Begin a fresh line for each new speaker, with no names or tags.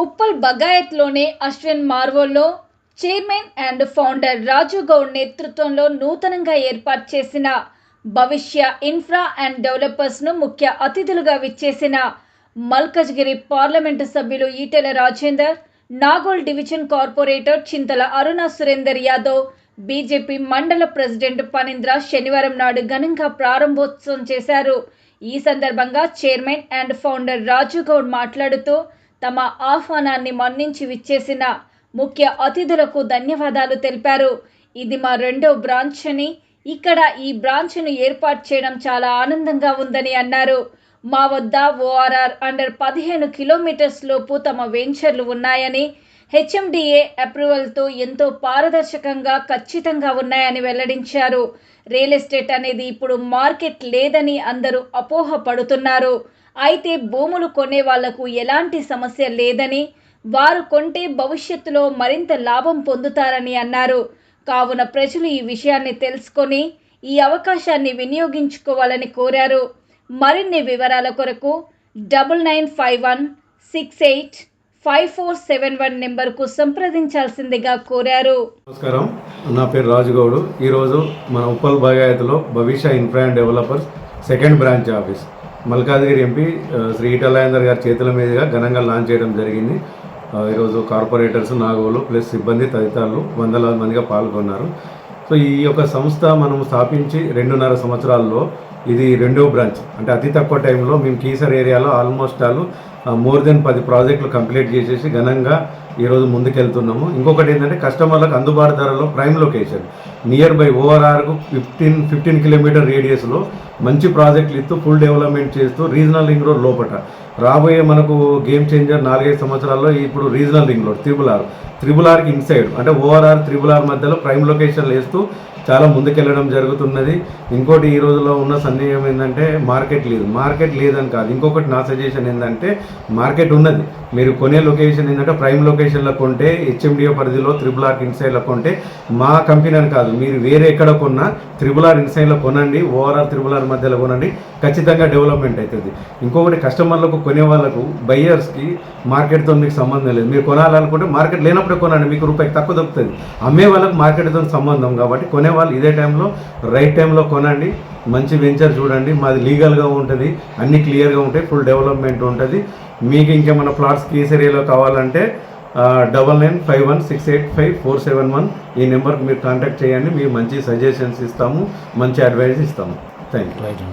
ఉప్పల్ బగాయత్లోని Ashwin మార్వోల్లో chairman and founder Raju Goud నేతృత్వంలో నూతనంగా ఏర్పాటు చేసిన భవిష్య ఇన్ఫ్రా అండ్ డెవలపర్స్ను ముఖ్య అతిథులుగా విచ్చేసిన మల్కజ్గిరి పార్లమెంటు సభ్యులు Eatala Rajender Nagole division corporator Chintala Aruna Surender Yadav BJP mandal president Phanindra శనివారం నాడు ఘనంగా ప్రారంభోత్సవం చేశారు. ఈ సందర్భంగా chairman and founder Raju Goud మాట్లాడుతూ తమ ఆహ్వానాన్ని మన్నించి విచ్చేసిన ముఖ్య అతిథులకు ధన్యవాదాలు తెలిపారు. ఇది మా రెండో బ్రాంచ్ అని ఇక్కడ ఈ బ్రాంచ్ను ఏర్పాటు చేయడం చాలా ఆనందంగా ఉందని అన్నారు. మా వద్ద ఓఆర్ఆర్ అండర్ పదిహేను కిలోమీటర్స్ లోపు తమ వెంచర్లు ఉన్నాయని హెచ్ఎండిఏ అప్రూవల్తో ఎంతో పారదర్శకంగా ఖచ్చితంగా ఉన్నాయని వెల్లడించారు. రియల్ ఎస్టేట్ అనేది ఇప్పుడు మార్కెట్ లేదని అందరూ అపోహ పడుతున్నారు అయితే భూములు కొనే వాళ్ళకు ఎలాంటి సమస్య లేదని వారు కొంటే భవిష్యత్తులో మరింత లాభం పొందుతారని అన్నారు. కావున ప్రజలు ఈ విషయాన్ని తెలుసుకొని ఈ అవకాశాన్ని వినియోగించుకోవాలని కోరారు. మరిన్ని వివరాల కొరకు double nine five one six eight five four seven one నెంబర్కు సంప్రదించాల్సిందిగా కోరారు.
నమస్కారం. నా పేరు రాజుగౌడు. ఈరోజు మన Uppal బాగాయత్లో Bhavishya infra and developers second branch office. Malkajgiri MP Shri ఈటలాయందర్ గారి చేతుల మీదుగా ఘనంగా లాంచ్ చేయడం జరిగింది. ఈరోజు కార్పొరేటర్స్ నాగోలు ప్లస్ సిబ్బంది తదితరులు వందలాది మందిగా పాల్గొన్నారు. సో ఈ యొక్క సంస్థ మనం స్థాపించి రెండున్నర సంవత్సరాల్లో ఇది రెండో బ్రాంచ్ అంటే అతి తక్కువ టైంలో మేము కీసర్ ఏరియాలో ఆల్మోస్ట్ ఆల్ మోర్ దెన్ పది ప్రాజెక్టులు కంప్లీట్ చేసేసి ఘనంగా ఈరోజు ముందుకెళ్తున్నాము. ఇంకొకటి ఏంటంటే కస్టమర్లకు అందుబాటు ధరలో ప్రైమ్ లొకేషన్ నియర్ బై ఓఆర్ఆర్కు ఫిఫ్టీన్ ఫిఫ్టీన్ కిలోమీటర్ రేడియస్లో మంచి ప్రాజెక్టులు ఇస్తూ ఫుల్ డెవలప్మెంట్ చేస్తూ రీజనల్ రింగ్ రోడ్ లోపట. రాబోయే మనకు గేమ్ చేంజర్ నాలుగైదు సంవత్సరాల్లో ఇప్పుడు regional ring road triple R triple ఆర్కి ఇన్సైడ్ అంటే ఓఆర్ఆర్ త్రిబుల్ ఆర్ మధ్యలో ప్రైమ్ లొకేషన్లు వేస్తూ చాలా ముందుకెళ్ళడం జరుగుతున్నది. ఇంకోటి ఈ రోజులో ఉన్న సందేహం ఏంటంటే మార్కెట్ లేదు. మార్కెట్ లేదని కాదు. ఇంకొకటి నా సజెషన్ ఏంటంటే మార్కెట్ ఉన్నది. మీరు కొనే లొకేషన్ ఏంటంటే ప్రైమ్ లొకేషన్లో కొంటే హెచ్ఎండిఓ పరిధిలో త్రిబుల్ ఆర్ ఇన్సైడ్లో కొంటే మా కంపెనీ అని కాదు మీరు వేరే ఎక్కడ కొన్నా త్రిబుల్ ఆర్ ఇన్సైడ్లో కొనండి ఓఆర్ఆర్ త్రిబుల్ ఆర్ మధ్యలో కొనండి ఖచ్చితంగా డెవలప్మెంట్ అవుతుంది ఇంకొకటి కస్టమర్లకు కొనే వాళ్ళకు బయ్యర్స్కి మార్కెట్తో మీకు సంబంధం లేదు. మీరు కొనాలనుకుంటే మార్కెట్ లేనప్పుడే కొనండి మీకు రూపాయికి తక్కువ దొరుకుతుంది. అమ్మే వాళ్ళకి మార్కెట్తో సంబంధం కాబట్టి కొనే వాళ్ళు ఇదే టైంలో రైట్ టైంలో కొనండి మంచి వెంచర్ చూడండి. మాది లీగల్గా ఉంటుంది. అన్ని క్లియర్గా ఉంటాయి. ఫుల్ డెవలప్మెంట్ ఉంటుంది. మీకు ఇంకేమైనా ప్లాట్స్ కేస్ ఏరియాలో కావాలంటే double nine five one six eight five four seven one ఈ నెంబర్కి మీరు కాంటాక్ట్ చేయండి. మేము మంచి సజెషన్స్ ఇస్తాము. మంచి అడ్వైస్ ఇస్తాము. Thank you